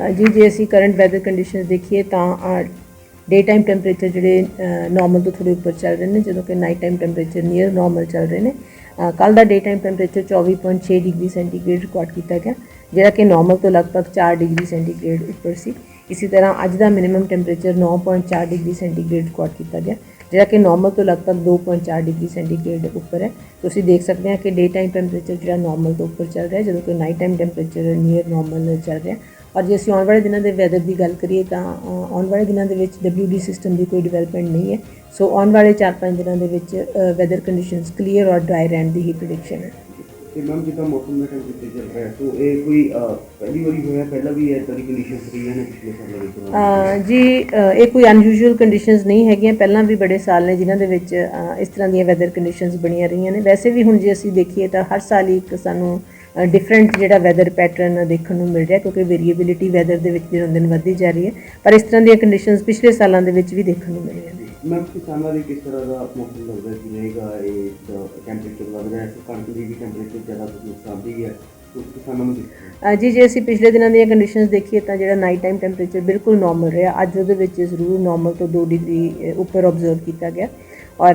ਅ, ਜੀ ਜੇ ਅਸੀਂ ਕਰੰਟ ਵੈਦਰ ਕੰਡੀਸ਼ਨਸ ਦੇਖੀਏ ਤਾਂ ਡੇ ਟਾਈਮ ਟੈਂਪਰੇਚਰ ਜਿਹੜੇ ਨਾਰਮਲ ਤੋਂ ਥੋੜੇ ਉੱਪਰ ਚੱਲ ਰਹੇ ਨੇ ਜਦੋਂ ਕਿ night time temperature near normal ਚੱਲ ਰਹੇ ਨੇ। ਕੱਲ ਦਾ day time temperature 24.6 degree centigrade record ਕੀਤਾ ਗਿਆ ਜਿਹੜਾ ਕਿ ਨਾਰਮਲ ਤੋਂ ਲਗਭਗ 4 ਡਿਗਰੀ ਸੈਂਟੀਗ੍ਰੇਡ ਉੱਪਰ ਸੀ। ਇਸੇ ਤਰ੍ਹਾਂ ਅੱਜ ਦਾ minimum temperature 9.4 degree centigrade record ਕੀਤਾ ਗਿਆ ਜਿਹੜਾ ਕਿ ਨਾਰਮਲ ਤੋਂ ਲਗਭਗ 2.4 ਡਿਗਰੀ ਸੈਂਟੀਗ੍ਰੇਡ ਉੱਪਰ ਹੈ। ਤੁਸੀਂ ਦੇਖ ਸਕਦੇ ਹਾਂ ਕਿ ਡੇ ਟਾਈਮ ਟੈਂਪਰੇਚਰ ਜਿਹੜਾ ਨਾਰਮਲ ਤੋਂ ਉੱਪਰ ਚੱਲ ਰਿਹਾ ਜਦੋਂ ਕਿ night time temperature near normal ਚੱਲ ਰਿਹਾ ਔਰ ਜੇ ਅਸੀਂ ਆਉਣ ਵਾਲੇ ਦਿਨਾਂ ਦੇ ਵੈਦਰ ਦੀ ਗੱਲ ਕਰੀਏ ਤਾਂ ਆਉਣ ਵਾਲੇ ਦਿਨਾਂ ਦੇ ਵਿੱਚ WD ਸਿਸਟਮ ਦੀ ਕੋਈ ਡਿਵੈਲਪਮੈਂਟ ਨਹੀਂ ਹੈ। ਸੋ ਆਉਣ ਵਾਲੇ 4-5 ਦਿਨਾਂ ਦੇ ਵਿੱਚ ਵੈਦਰ ਕੰਡੀਸ਼ਨਸ ਕਲੀਅਰ ਔਰ ਡਰਾਈ ਰਹਿਣ ਦੀ ਹੀ ਪ੍ਰੈਡਿਕਸ਼ਨ ਹੈ। ਤੇ ਮੈਮ ਜਿੱਦਾਂ ਮੌਸਮ ਦਾ ਟੈਂਪਰੇਚਰ ਚੱਲ ਰਿਹਾ ਤਾਂ ਇਹ ਕੋਈ ਪਹਿਲੀ ਵਾਰੀ ਹੋਇਆ ਪਹਿਲਾਂ ਵੀ ਇਹ ਤਰ੍ਹਾਂ ਦੀ ਕੰਡੀਸ਼ਨਸ ਰਹੀਆਂ ਨੇ ਪਿਛਲੇ ਸਾਲਾਂ ਵਿੱਚ ਜੀ ਇਹ ਕੋਈ ਅਨਯੂਜੂਅਲ ਕੰਡੀਸ਼ਨਸ ਨਹੀਂ ਹੈਗੀਆਂ ਪਹਿਲਾਂ ਵੀ ਬੜੇ ਸਾਲ ਨੇ ਜਿਨ੍ਹਾਂ ਦੇ ਵਿੱਚ ਇਸ ਤਰ੍ਹਾਂ ਦੀਆਂ ਵੈਦਰ ਕੰਡੀਸ਼ਨਸ ਬਣੀਆਂ ਰਹੀਆਂ ਨੇ। ਵੈਸੇ ਵੀ ਹੁਣ ਜੇ ਅਸੀਂ ਦੇਖੀਏ ਤਾਂ ਹਰ ਸਾਲ ਹੀ ਇੱਕ ਸਾਨੂੰ ਡਿਫਰੈਂਟ ਜਿਹੜਾ ਵੈਦਰ ਪੈਟਰਨ ਦੇਖਣ ਨੂੰ ਮਿਲ ਰਿਹਾ ਕਿਉਂਕਿ ਵੇਰੀਏਬਿਲਿਟੀ ਵੈਦਰ ਦੇ ਵਿੱਚ ਦਿਨੋਂ ਦਿਨ ਵੱਧਦੀ ਜਾ ਰਹੀ ਹੈ। ਪਰ ਇਸ ਤਰ੍ਹਾਂ ਦੀਆਂ ਕੰਡੀਸ਼ਨਸ ਪਿਛਲੇ ਸਾਲਾਂ ਦੇ ਵਿੱਚ ਵੀ ਦੇਖਣ ਨੂੰ ਮਿਲੀਆਂ ਨੇ। ਮੈਮ ਕਿਸਾਨਾਂ ਲਈ ਕਿਸ ਤਰ੍ਹਾਂ ਦਾ ਮੌਸਮ ਲੱਗਦਾ ਕਿ ਰਹੇਗਾ ਇਹ ਟੈਂਪਰੇਚਰ ਵੱਧ ਰਿਹਾ ਹੈ ਕਣਕ ਦੀ ਵੀ ਟੈਂਪਰੇਚਰ ਜ਼ਿਆਦਾ ਨੁਕਸਾਨ ਦੀ ਹੈ। ਜੀ ਜੇ ਅਸੀਂ ਪਿਛਲੇ ਦਿਨਾਂ ਦੀਆਂ ਕੰਡੀਸ਼ਨਸ ਦੇਖੀਏ ਤਾਂ ਜਿਹੜਾ ਨਾਈਟ ਟਾਈਮ ਟੈਂਪਰੇਚਰ ਬਿਲਕੁਲ ਨਾਰਮਲ ਰਿਹਾ। ਅੱਜ ਉਹਦੇ ਵਿੱਚ ਜ਼ਰੂਰ ਨਾਰਮਲ ਤੋਂ 2 ਡਿਗਰੀ ਉੱਪਰ ਆਬਜ਼ਰਵ ਕੀਤਾ ਗਿਆ। ਔਰ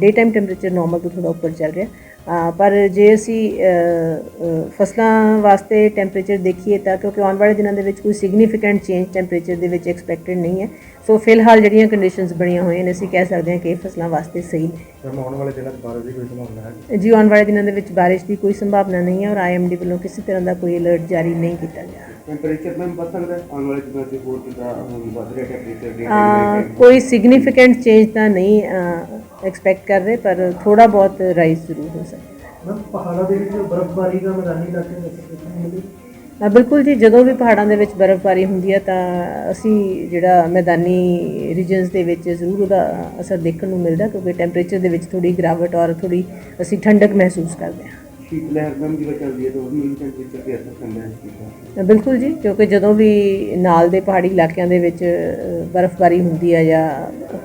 ਡੇ ਟਾਈਮ ਟੈਂਪਰੇਚਰ ਨਾਰਮਲ ਤੋਂ ਥੋੜਾ ਉੱਪਰ ਚੱਲ ਰਿਹਾ। ਪਰ ਜੇ ਅਸੀਂ ਫਸਲਾਂ ਵਾਸਤੇ ਟੈਂਪਰੇਚਰ ਦੇਖੀਏ ਤਾਂ ਕਿਉਂਕਿ ਆਉਣ ਵਾਲੇ ਦਿਨਾਂ ਦੇ ਵਿੱਚ ਕੋਈ ਸਿਗਨੀਫੀਕੈਂਟ ਚੇਂਜ ਟੈਂਪਰੇਚਰ ਦੇ ਵਿੱਚ ਐਕਸਪੈਕਟਡ ਨਹੀਂ ਹੈ। ਸੋ ਫਿਲਹਾਲ ਜਿਹੜੀਆਂ ਕੰਡੀਸ਼ਨਸ ਬਣੀਆਂ ਹੋਈਆਂ ਨੇ ਅਸੀਂ ਕਹਿ ਸਕਦੇ ਹਾਂ ਕਿ ਫਸਲਾਂ ਵਾਸਤੇ ਸਹੀ ਨੇ। ਆਉਣ ਵਾਲੇ ਦਿਨਾਂ 'ਚ ਬਾਰਿਸ਼ ਦੀ ਕੋਈ ਸੰਭਾਵਨਾ ਹੈ ਜੀ ਆਉਣ ਵਾਲੇ ਦਿਨਾਂ ਦੇ ਵਿੱਚ ਬਾਰਿਸ਼ ਦੀ ਕੋਈ ਸੰਭਾਵਨਾ ਨਹੀਂ ਹੈ ਔਰ ਆਈਐਮਡੀ ਵੱਲੋਂ ਕਿਸੇ ਤਰ੍ਹਾਂ ਦਾ ਕੋਈ ਅਲਰਟ ਜਾਰੀ ਨਹੀਂ ਕੀਤਾ ਗਿਆ ਟੈਂਪਰੇਚਰ ਮੈਮ ਵੱਧ ਸਕਦਾ ਆਉਣ ਵਾਲੇ ਦਿਨਾਂ 'ਚ ਹੋਰ ਕਿੱਦਾਂ ਵੱਧ ਰਿਹਾ ਟੈਂਪਰੇਚਰ ਕੋਈ ਸਿਗਨੀਫੀਕੈਂਟ ਚੇਂਜ ਤਾਂ ਨਹੀਂ ਐਕਸਪੈਕਟ ਕਰ ਰਹੇ ਪਰ ਥੋੜਾ ਬਹੁਤ ਰਾਈਜ਼ ਜ਼ਰੂਰ ਹੋ ਸਕਦਾ। ਮੈਂ ਪਹਾੜਾਂ ਦੇ ਵਿੱਚ ਬਰਫ਼ਬਾਰੀ ਦਾ ਮੈਦਾਨੀ ਇਲਾਕੇ ਵਿੱਚ ਦੇਖਣ ਨੂੰ ਮਿਲੀ ਅਹ ਬਿਲਕੁਲ ਜੀ ਜਦੋਂ ਵੀ ਪਹਾੜਾਂ ਦੇ ਵਿੱਚ ਬਰਫ਼ਬਾਰੀ ਹੁੰਦੀ ਹੈ ਤਾਂ ਅਸੀਂ ਜਿਹੜਾ ਮੈਦਾਨੀ ਰੀਜਨਸ ਦੇ ਵਿੱਚ ਜ਼ਰੂਰ ਉਹਦਾ ਅਸਰ ਦੇਖਣ ਨੂੰ ਮਿਲਦਾ ਕਿਉਂਕਿ ਟੈਂਪਰੇਚਰ ਦੇ ਵਿੱਚ ਥੋੜੀ ਗਿਰਾਵਟ ਔਰ ਥੋੜੀ ਅਸੀਂ ਠੰਡਕ ਮਹਿਸੂਸ ਕਰਦੇ ਹਾਂ। ਲਹਿਰ ਮੈਮ ਤਾਂ ਅਸਰ ਪੈਂਦਾ ਹੈ ਬਿਲਕੁਲ ਜੀ ਕਿਉਂਕਿ ਜਦੋਂ ਵੀ ਨਾਲ ਦੇ ਪਹਾੜੀ ਇਲਾਕਿਆਂ ਦੇ ਵਿੱਚ ਬਰਫ਼ਬਾਰੀ ਹੁੰਦੀ ਹੈ ਜਾਂ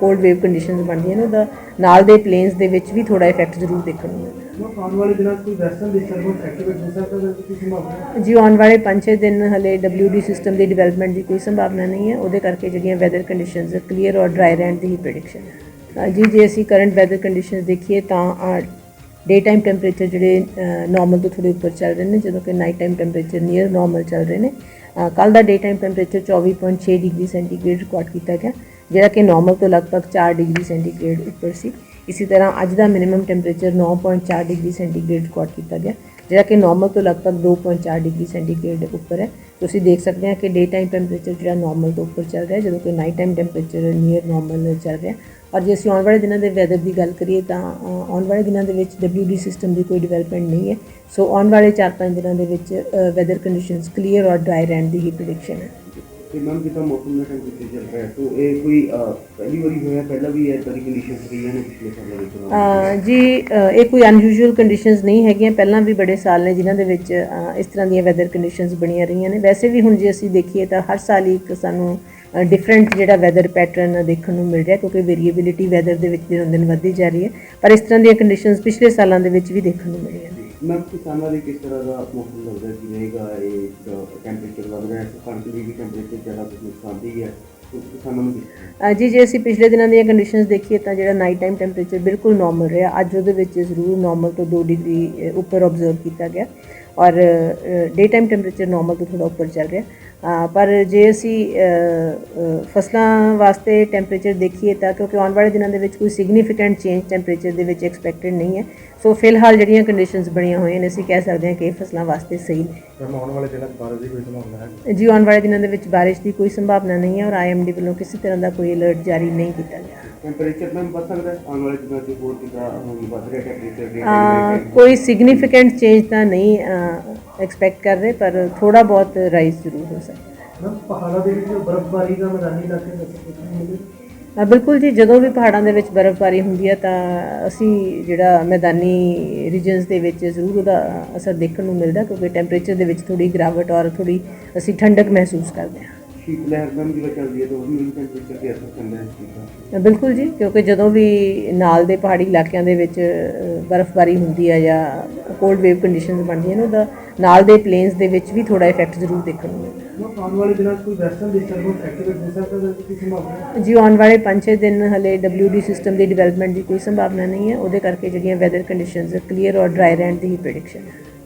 ਕੋਲਡ ਵੇਵ ਕੰਡੀਸ਼ਨਸ ਬਣਦੀਆਂ ਨੇ ਉਹਦਾ ਨਾਲ ਦੇ ਪਲੇਨਸ ਦੇ ਵਿੱਚ ਵੀ ਥੋੜਾ ਇਫੈਕਟ ਜ਼ਰੂਰ ਦੇਖਣ ਨੂੰ ਮਿਲਦਾ। ਮੈਂ ਆਉਣ ਵਾਲੇ ਦਿਨਾਂ 'ਚ ਕੋਈ ਵੈਸਟਰਨ ਡਿਸਟਰਬੈਂਸ ਐਕਟੀਵੇਟ ਹੋ ਸਕਦਾ ਹੈ ਕੋਈ ਸੰਭਾਵਨਾ ਹੈ? ਜੀ ਆਉਣ ਵਾਲੇ 5-6 ਦਿਨ ਹਲੇ WD ਸਿਸਟਮ ਦੀ ਡਿਵੈਲਪਮੈਂਟ ਦੀ ਕੋਈ ਸੰਭਾਵਨਾ ਨਹੀਂ ਹੈ ਉਹਦੇ ਕਰਕੇ ਜਿਹੜੀਆਂ ਵੈਦਰ ਕੰਡੀਸ਼ਨਸ ਕਲੀਅਰ ਔਰ ਡਰਾਈ ਰਹਿਣ ਦੀ ਹੀ ਪ੍ਰੈਡਿਕਸ਼ਨ ਹੈ। ਜੀ ਜੇ ਅਸੀਂ ਕਰੰਟ ਵੈਦਰ ਕੰਡੀਸ਼ਨਸ ਦੇਖੀਏ ਤਾਂ ਡੇ ਟਾਈਮ ਟੈਂਪਰੇਚਰ ਜਿਹੜੇ ਨਾਰਮਲ ਤੋਂ ਥੋੜੇ ਉੱਪਰ ਚੱਲ ਰਹੇ ਨੇ, ਜਦੋਂ ਕਿ night time temperature near normal ਚੱਲ ਰਹੇ ਨੇ। ਕੱਲ ਦਾ day time temperature 24.6 degree centigrade record ਕੀਤਾ ਗਿਆ, ਜਿਹੜਾ ਕਿ ਨਾਰਮਲ ਤੋਂ ਲਗਭਗ 4 ਡਿਗਰੀ ਸੈਂਟੀਗ੍ਰੇਡ ਉੱਪਰ ਸੀ। ਇਸੇ ਤਰ੍ਹਾਂ ਅੱਜ ਦਾ minimum temperature 9.4 degree centigrade record ਕੀਤਾ ਗਿਆ, ਜਿਹੜਾ ਕਿ ਨਾਰਮਲ ਤੋਂ ਲਗਭਗ 2.4 ਡਿਗਰੀ ਸੈਂਟੀਗ੍ਰੇਡ ਉੱਪਰ ਹੈ। ਤੁਸੀਂ ਦੇਖ ਸਕਦੇ ਹਾਂ ਕਿ ਡੇ ਟਾਈਮ ਟੈਂਪਰੇਚਰ ਜਿਹੜਾ ਨਾਰਮਲ ਤੋਂ ਉੱਪਰ ਚੱਲ ਰਿਹਾ, ਜਦੋਂ ਕਿ night time temperature near normal ਚੱਲ ਰਿਹਾ। ਔਰ ਜੇ ਅਸੀਂ ਆਉਣ ਵਾਲੇ ਦਿਨਾਂ ਦੇ ਵੈਦਰ ਦੀ ਗੱਲ ਕਰੀਏ ਤਾਂ ਆਉਣ ਵਾਲੇ ਦਿਨਾਂ ਦੇ ਵਿੱਚ WD ਸਿਸਟਮ ਦੀ ਕੋਈ ਡਿਵੈਲਪਮੈਂਟ ਨਹੀਂ ਹੈ। ਸੋ ਆਉਣ ਵਾਲੇ 4-5 ਦਿਨਾਂ ਦੇ ਵਿੱਚ ਵੈਦਰ ਕੰਡੀਸ਼ਨਸ ਕਲੀਅਰ ਔਰ ਡਰਾਈ ਰਹਿਣ ਦੀ ਹੀ ਪ੍ਰੈਡਿਕਸ਼ਨ ਹੈ। ਤੇ ਮੈਮ ਜਿੱਦਾਂ ਮੌਸਮ ਦਾ ਟੈਂਪਰੇਚਰ ਚੱਲ ਰਿਹਾ ਹੈ? ਤਾਂ ਇਹ ਕੋਈ ਅਹ, ਪਹਿਲੀ ਵਾਰੀ ਹੋਇਆ? ਪਹਿਲਾਂ ਵੀ ਇਹ ਤਰ੍ਹਾਂ ਦੀ ਕੰਡੀਸ਼ਨਸ ਰਹੀਆਂ ਨੇ ਪਿਛਲੇ ਸਾਲਾਂ ਵਿੱਚ ਅ, ਜੀ ਅ, ਇਹ ਕੋਈ ਅਨਯੂਜੂਅਲ ਕੰਡੀਸ਼ਨਸ ਨਹੀਂ ਹੈਗੀਆਂ। ਪਹਿਲਾਂ ਵੀ ਬੜੇ ਸਾਲ ਨੇ ਜਿਨ੍ਹਾਂ ਦੇ ਵਿੱਚ ਇਸ ਤਰ੍ਹਾਂ ਦੀਆਂ ਵੈਦਰ ਕੰਡੀਸ਼ਨਸ ਬਣੀਆਂ ਰਹੀਆਂ ਨੇ। ਵੈਸੇ ਵੀ ਹੁਣ ਜੇ ਅਸੀਂ ਦੇਖੀਏ ਤਾਂ ਹਰ ਸਾਲ ਹੀ ਇੱਕ ਸਾਨੂੰ ਡਿਫਰੈਂਟ ਜਿਹੜਾ ਵੈਦਰ ਪੈਟਰਨ ਦੇਖਣ ਨੂੰ ਮਿਲ ਰਿਹਾ ਕਿਉਂਕਿ ਵੇਰੀਏਬਿਲਿਟੀ ਵੈਦਰ ਦੇ ਵਿੱਚ ਦਿਨੋਂ ਦਿਨ ਵੱਧਦੀ ਜਾ ਰਹੀ ਹੈ। ਪਰ ਇਸ ਤਰ੍ਹਾਂ ਦੀਆਂ ਕੰਡੀਸ਼ਨਸ ਪਿਛਲੇ ਸਾਲਾਂ ਦੇ ਵਿੱਚ ਵੀ ਦੇਖਣ ਨੂੰ ਮਿਲੀਆਂ ਨੇ। ਮੈਮ, ਕਿਸਾਨਾਂ ਲਈ ਕਿਸ ਤਰ੍ਹਾਂ ਦਾ ਮੌਸਮ ਲੱਗਦਾ ਕਿ ਰਹੇਗਾ ਇਹ ਟੈਂਪਰੇਚਰ ਵੱਧ ਰਿਹਾ ਹੈ ਕਣਕ ਦੀ ਵੀ ਟੈਂਪਰੇਚਰ ਜ਼ਿਆਦਾ ਨੁਕਸਾਨ ਦੀ ਹੈ। ਜੀ, ਜੇ ਅਸੀਂ ਪਿਛਲੇ ਦਿਨਾਂ ਦੀਆਂ ਕੰਡੀਸ਼ਨਸ ਦੇਖੀਏ ਤਾਂ ਜਿਹੜਾ ਨਾਈਟ ਟਾਈਮ ਟੈਂਪਰੇਚਰ ਬਿਲਕੁਲ ਨਾਰਮਲ ਰਿਹਾ। ਅੱਜ ਉਹਦੇ ਵਿੱਚ ਜ਼ਰੂਰ ਨਾਰਮਲ ਤੋਂ 2 ਡਿਗਰੀ ਉੱਪਰ ਆਬਜ਼ਰਵ ਕੀਤਾ ਗਿਆ। ਔਰ ਡੇ ਟਾਈਮ ਟੈਂਪਰੇਚਰ ਨਾਰਮਲ ਤੋਂ ਥੋੜਾ ਉੱਪਰ ਚੱਲ ਰਿਹਾ। ਪਰ ਜੇ ਅਸੀਂ ਫਸਲਾਂ ਵਾਸਤੇ ਟੈਂਪਰੇਚਰ ਦੇਖੀਏ ਤਾਂ ਕਿਉਂਕਿ ਆਉਣ ਵਾਲੇ ਦਿਨਾਂ ਦੇ ਵਿੱਚ ਕੋਈ ਸਿਗਨੀਫੀਕੈਂਟ ਚੇਂਜ ਟੈਂਪਰੇਚਰ ਦੇ ਵਿੱਚ ਐਕਸਪੈਕਟਡ ਨਹੀਂ ਹੈ। ਸੋ ਫਿਲਹਾਲ ਜਿਹੜੀਆਂ ਕੰਡੀਸ਼ਨਸ ਬਣੀਆਂ ਹੋਈਆਂ ਨੇ ਅਸੀਂ ਕਹਿ ਸਕਦੇ ਹਾਂ ਕਿ ਫਸਲਾਂ ਵਾਸਤੇ ਸਹੀ ਨੇ। ਆਉਣ ਵਾਲੇ ਦਿਨਾਂ 'ਚ ਬਾਰਿਸ਼ ਦੀ ਕੋਈ ਸੰਭਾਵਨਾ ਹੈ? ਜੀ ਆਉਣ ਵਾਲੇ ਦਿਨਾਂ ਦੇ ਵਿੱਚ ਬਾਰਿਸ਼ ਦੀ ਕੋਈ ਸੰਭਾਵਨਾ ਨਹੀਂ ਹੈ ਔਰ ਆਈਐਮਡੀ ਵੱਲੋਂ ਕਿਸੇ ਤਰ੍ਹਾਂ ਦਾ ਕੋਈ ਅਲਰਟ ਜਾਰੀ ਨਹੀਂ ਕੀਤਾ ਗਿਆ। ਟੈਂਪਰੇਚਰ ਮੈਮ ਵੱਧ ਸਕਦਾ ਹੈ। ਆਉਣ ਵਾਲੇ ਦਿਨਾਂ 'ਚ ਹੋਰ ਕਿੱਦਾਂ ਹੁਣ ਵੱਧ ਰਿਹਾ ਟੈਂਪਰੇਚਰ ਅਹ ਕੋਈ ਸਿਗਨੀਫੀਕੈਂਟ ਚੇਂਜ ਤਾਂ ਨਹੀਂ ਐਕਸਪੈਕਟ ਕਰ ਰਹੇ ਪਰ ਥੋੜਾ ਬਹੁਤ ਰਾਈਜ਼ ਜ਼ਰੂਰ ਹੋ ਸਕਦਾ। ਮੈਂ ਪਹਾੜਾਂ ਦੇ ਵਿੱਚ ਬਰਫ਼ਬਾਰੀ ਦਾ ਮੈਦਾਨੀ ਇਲਾਕੇ ਵਿੱਚ ਦੇਖਣ ਨੂੰ ਮਿਲੀ। ਅਹ ਬਿਲਕੁਲ ਜੀ ਜਦੋਂ ਵੀ ਪਹਾੜਾਂ ਦੇ ਵਿੱਚ ਬਰਫ਼ਬਾਰੀ ਹੁੰਦੀ ਹੈ ਤਾਂ ਅਸੀਂ ਜਿਹੜਾ ਮੈਦਾਨੀ ਰੀਜਨਸ ਦੇ ਵਿੱਚ ਜ਼ਰੂਰ ਉਹਦਾ ਅਸਰ ਦੇਖਣ ਨੂੰ ਮਿਲਦਾ ਕਿਉਂਕਿ ਟੈਂਪਰੇਚਰ ਦੇ ਵਿੱਚ ਥੋੜੀ ਗਿਰਾਵਟ ਔਰ ਥੋੜੀ ਅਸੀਂ ਠੰਡਕ ਮਹਿਸੂਸ ਕਰਦੇ ਹਾਂ। ਬਿਲਕੁਲ ਜੀ ਕਿਉਂਕਿ ਜਦੋਂ ਵੀ ਨਾਲ ਦੇ ਪਹਾੜੀ ਇਲਾਕਿਆਂ ਦੇ ਵਿੱਚ ਅ, ਬਰਫ਼ਬਾਰੀ ਹੁੰਦੀ ਹੈ ਜਾਂ ਕੋਲਡ ਵੇਵ ਕੰਡੀਸ਼ਨਸ ਬਣਦੀਆਂ ਨੇ ਉਹਦਾ ਨਾਲ ਦੇ ਪਲੇਨਸ ਦੇ ਵਿੱਚ ਵੀ ਥੋੜਾ ਇਫੈਕਟ ਜ਼ਰੂਰ ਦੇਖਣ ਨੂੰ ਮਿਲਦਾ। ਉਹ ਆਉਣ ਵਾਲੇ ਦਿਨਾਂ 'ਚ ਕੋਈ ਵੈਸਟਰਨ ਡਿਸਟਰਬੈਂਸ ਐਕਟੀਵੇਟ ਹੋ ਸਕਦਾ ਹੈ ਕਿਸੇ ਸੰਭਾਵਨਾ ਜੀ ਆਉਣ ਵਾਲੇ 5-6 ਦਿਨ ਹਲੇ WD ਸਿਸਟਮ ਦੀ ਡਿਵੈਲਪਮੈਂਟ ਦੀ ਕੋਈ ਸੰਭਾਵਨਾ ਨਹੀਂ ਹੈ ਉਹਦੇ ਕਰਕੇ ਜਿਹੜੀਆਂ ਵੈਦਰ ਕੰਡੀਸ਼ਨਸ ਕਲੀਅਰ ਔਰ ਡਰਾਈ ਰਹਿਣ ਦੀ ਹੀ ਪ੍ਰੈਡਿਕਸ਼ਨ ਹੈ।